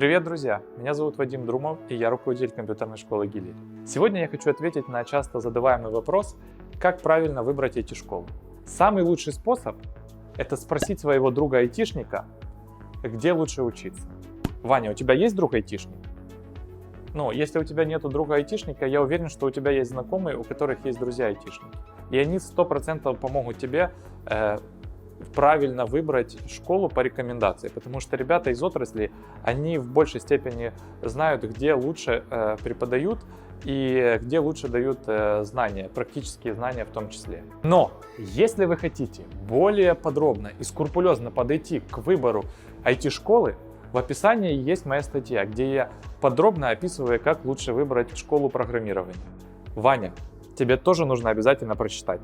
Привет, друзья! Меня зовут Вадим Друмов, и я руководитель компьютерной школы Гилель. Сегодня я хочу ответить на часто задаваемый вопрос, как правильно выбрать IT-школу. Самый лучший способ – это спросить своего друга-айтишника, где лучше учиться. Ваня, у тебя есть друг айтишник? Ну, если у тебя нету друга айтишника, я уверен, что у тебя есть знакомые, у которых есть друзья айтишники. И они 100% помогут тебе э, правильно выбрать школу по рекомендации, потому что ребята из отрасли, они в большей степени знают, где лучше э, преподают и где лучше дают э, знания, практические знания в том числе. Но если вы хотите более подробно и скрупулезно подойти к выбору IT-школы, в описании есть моя статья, где я подробно описываю, как лучше выбрать школу программирования. Ваня, тебе тоже нужно обязательно прочитать.